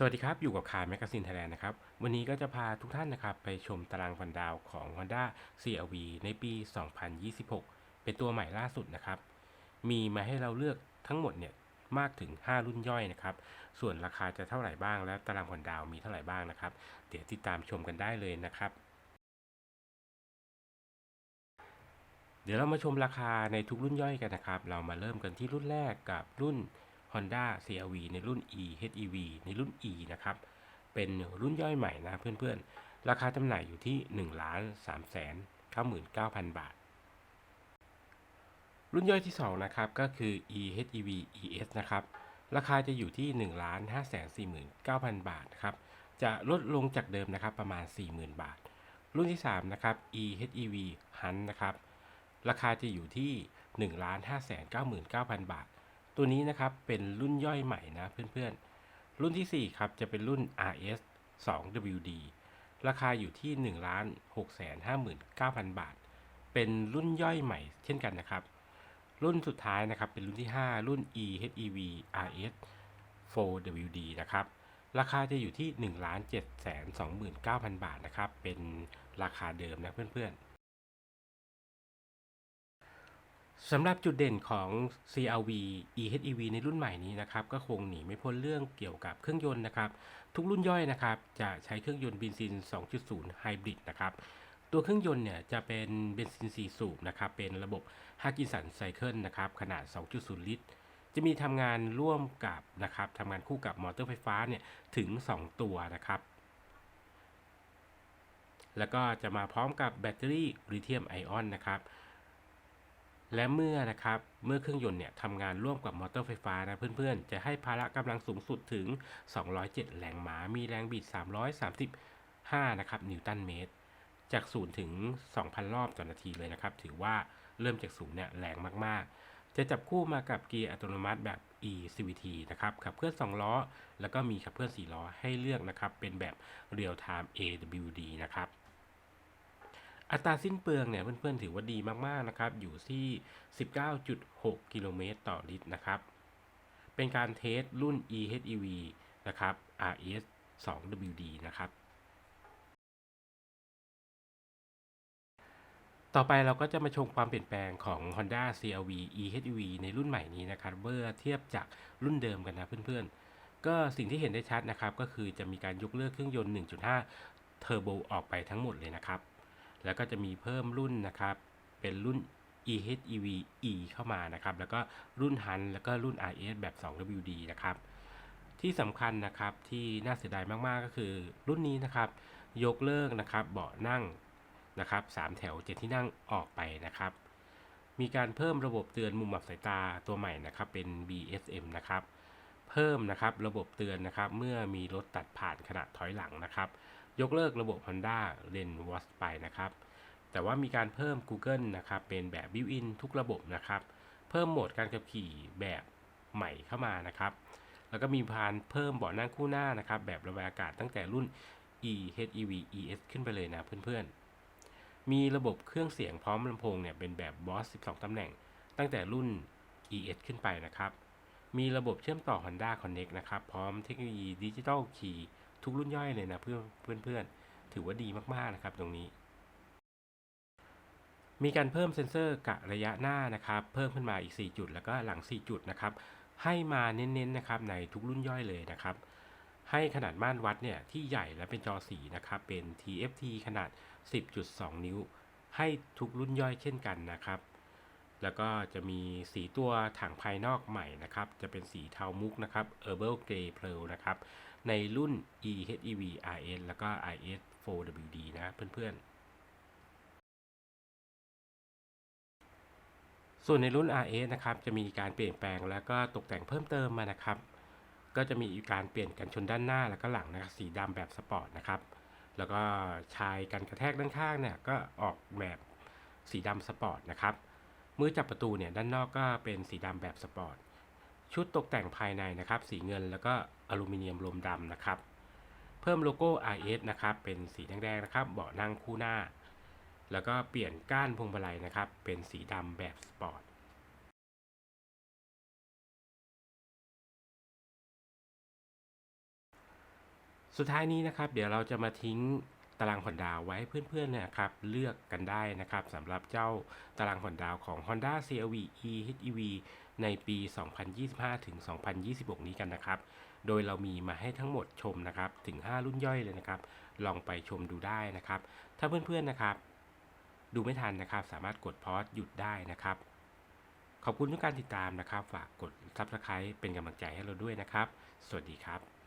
สวัสดีครับ อยู่กับคาร์แมกซีนไทยแลนด์นะครับ วันนี้ก็จะพาทุกท่านนะครับ ไปชมตารางฟันดาวของ Honda CRV ในปี 2026 เป็นตัวใหม่ล่าสุดนะครับ มีมาให้เราเลือกทั้งหมดเนี่ยมากถึง 5 รุ่นย่อยนะครับ ส่วนราคาจะเท่าไหร่บ้าง และตารางฟันดาวมีเท่าไหร่บ้างนะครับ เดี๋ยวติดตามชมกันได้เลยนะครับ เดี๋ยวเรามาชมราคาในทุกรุ่นย่อยกันนะครับ เรามาเริ่มกันที่รุ่นแรกกับรุ่น Honda CRV ในรุ่น E HEV ในรุ่น E นะครับ เป็นรุ่นย่อยใหม่นะเพื่อนๆ ราคาจำหน่ายอยู่ที่1ล้าน3แสน99,000 บาท รุ่นย่อยที่ 2 นะครับ ก็คือ E HEV ES นะครับ ราคาจะอยู่ที่1ล้าน5แสน49,000 บาทนะครับ จะลดลงจากเดิมนะครับประมาณ 40,000 บาท รุ่นที่ 3 นะครับ E HEV Hunt นะครับ ราคาจะอยู่ที่1ล้าน5แสน99,000 บาท ตัวนี้นะครับเป็นรุ่นย่อยใหม่นะเพื่อนๆ รุ่นที่ 4 ครับจะเป็นรุ่น RS 2 WD ราคาอยู่ที่1ล้าน6แสน59,000 บาท เป็นรุ่นย่อยใหม่เช่นกันนะครับ รุ่นสุดท้ายนะครับเป็นรุ่นที่ 5 รุ่น EHEV RS 4 WD นะครับ ราคาจะอยู่ที่1ล้าน7แสน29,000 บาทนะครับ เป็นราคาเดิมนะเพื่อนๆ สำหรับจุดเด่นของ CRV EHEV ในรุ่นใหม่นี้นะครับ ก็คงหนีไม่พ้นเรื่องเกี่ยวกับเครื่องยนต์นะครับ ทุกรุ่นย่อยนะครับ จะใช้เครื่องยนต์เบนซิน 2.0 ไฮบริดนะครับ ตัวเครื่องยนต์เนี่ยจะเป็นเบนซิน 4 สูบนะครับ เป็นระบบฮากิสันไซเคิลนะครับ ขนาด 2.0 ลิตร จะมีทำงานร่วมกับนะครับทำงานคู่กับมอเตอร์ไฟฟ้าเนี่ยถึง 2 ตัวนะครับแล้วก็จะมาพร้อมกับแบตเตอรี่ลิเธียมไอออนนะครับ และเมื่อนะครับเมื่อเครื่องยนต์เนี่ยทำงานร่วมกับมอเตอร์ไฟฟ้านะเพื่อนๆ จะให้ภาระกำลังสูงสุดถึง 207 แรงม้า มีแรงบิด 335 นะครับนิวตันเมตร จาก 0 ถึง 2,000 รอบต่อนาทีเลยนะครับ ถือว่าเริ่มจากศูนย์เนี่ยแรงมากๆ จะจับคู่มากับเกียร์อัตโนมัติแบบ e-CVT นะครับขับเคลื่อน 2 ล้อ แล้วก็มีขับเคลื่อน 4 ล้อให้เลือกนะครับ เป็นแบบ Real Time AWD นะครับ อัตราสิ้นเปลืองเนี่ยเพื่อนๆถือว่าดีมากๆนะครับ อยู่ที่ 19.6 กิโลเมตรต่อลิตรนะครับ เป็นการเทสรุ่น EHEV นะครับ RS 2 WD นะครับ ต่อไปเราก็จะมาชมความเปลี่ยนแปลงของ Honda CRV EHEV ในรุ่นใหม่นี้นะครับเมื่อเทียบจากรุ่นเดิมกันนะเพื่อนๆ ก็สิ่งที่เห็นได้ชัดนะครับ ก็คือจะมีการยกเลิกเครื่องยนต์ 1.5 เทอร์โบออกไปทั้งหมดเลยนะครับ แล้วก็จะมีเพิ่มรุ่นนะครับ เป็นรุ่น EHEV E เข้ามานะครับ แล้วก็รุ่น HUN แล้วก็รุ่น RS แบบ 2WD นะครับ ที่สำคัญนะครับที่น่าเสียดายมาก ๆ ก็คือรุ่นนี้นะครับ ยกเลิกนะครับเบาะนั่งนะครับ3แถว 7 ที่นั่งออกไปนะครับ มีการเพิ่มระบบเตือนมุมอับสายตาตัวใหม่นะครับเป็น BSM นะครับ เพิ่มนะครับระบบเตือนนะครับ เมื่อมีรถตัดผ่านขณะถอยหลังนะครับ ยกเลิกระบบ Honda Lane Watch ไปนะครับ แต่ว่ามีการเพิ่ม Google นะครับ เป็นแบบ Built-in ทุกระบบนะครับ เพิ่มโหมดการขับขี่แบบใหม่เข้ามานะครับ แล้วก็มีพานเพิ่มเบาะนั่งคู่หน้านะครับ แบบระบายอากาศตั้งแต่รุ่น EHEV ES ขึ้นไปเลยนะเพื่อนๆ มีระบบเครื่องเสียงพร้อมลำโพงเนี่ยเป็นแบบ Boss 12 ตำแหน่ง ตั้งแต่รุ่น ES ขึ้นไปนะครับ มีระบบเชื่อมต่อ Honda Connect นะครับ พร้อมเทคโนโลยีดิจิตอลคีย์ ทุกรุ่นย่อยเลยนะเพื่อนเพื่อนๆถือว่าดีมากๆนะครับตรงนี้ มีการเพิ่มเซ็นเซอร์กะระยะหน้านะครับ เพิ่มขึ้นมาอีก 4 จุด แล้วก็หลัง 4 จุดนะครับ ให้มาเน้นๆนะครับในทุกรุ่นย่อยเลยนะครับ ให้ขนาดม่านวัดเนี่ยที่ใหญ่และเป็นจอสีนะครับเป็น TFT ขนาด 10.2 นิ้ว ให้ทุกรุ่นย่อยเช่นกันนะครับแล้วก็จะมีสีตัวถังภายนอกใหม่นะครับ จะเป็นสีเทามุกนะครับ Herbal Grey Pearl นะครับ ในรุ่น EHEV RS แล้วก็ RS 4WD นะเพื่อนๆ ส่วนในรุ่น RS นะครับ จะมีการเปลี่ยนแปลงแล้วก็ตกแต่งเพิ่มเติมมานะครับ ก็จะมีการเปลี่ยนกันชนด้านหน้าแล้วก็หลังนะสีดำแบบสปอร์ตนะครับ แล้วก็ชายกันกระแทกด้านข้างเนี่ยก็ออกแบบสีดำสปอร์ตนะครับมือจับประตูเนี่ยด้านนอกก็เป็นสีดำแบบสปอร์ต ชุดตกแต่งภายในนะครับ สีเงินแล้วก็อลูมิเนียมลมดำนะครับ เพิ่มโลโก้ RS นะครับ เป็นสีแดงๆนะครับ เบาะนั่งคู่หน้า แล้วก็เปลี่ยนก้านพวงมาลัยนะครับ เป็นสีดำแบบสปอร์ตสสุดท้ายนี้นะครับ เดี๋ยวเราจะมาทิ้ง ตารางผ่อนดาวไว้ให้เพื่อนๆเนี่ยครับเลือกกันได้นะครับสำหรับเจ้าตารางผ่อนดาวของ Honda CR-V eHEV ในปี 2025 ถึง 2026 นี้กันนะครับ โดยเรามีมาให้ทั้งหมดชมนะครับถึง 5 รุ่นย่อยเลยนะครับ ลองไปชมดูได้นะครับ ถ้าเพื่อนๆนะครับ ดูไม่ทันนะครับ สามารถกดพอสหยุดได้นะครับ ขอบคุณทุกการติดตามนะครับ ฝากกด Subscribe เป็นกำลังใจให้เราด้วยนะครับ สวัสดีครับ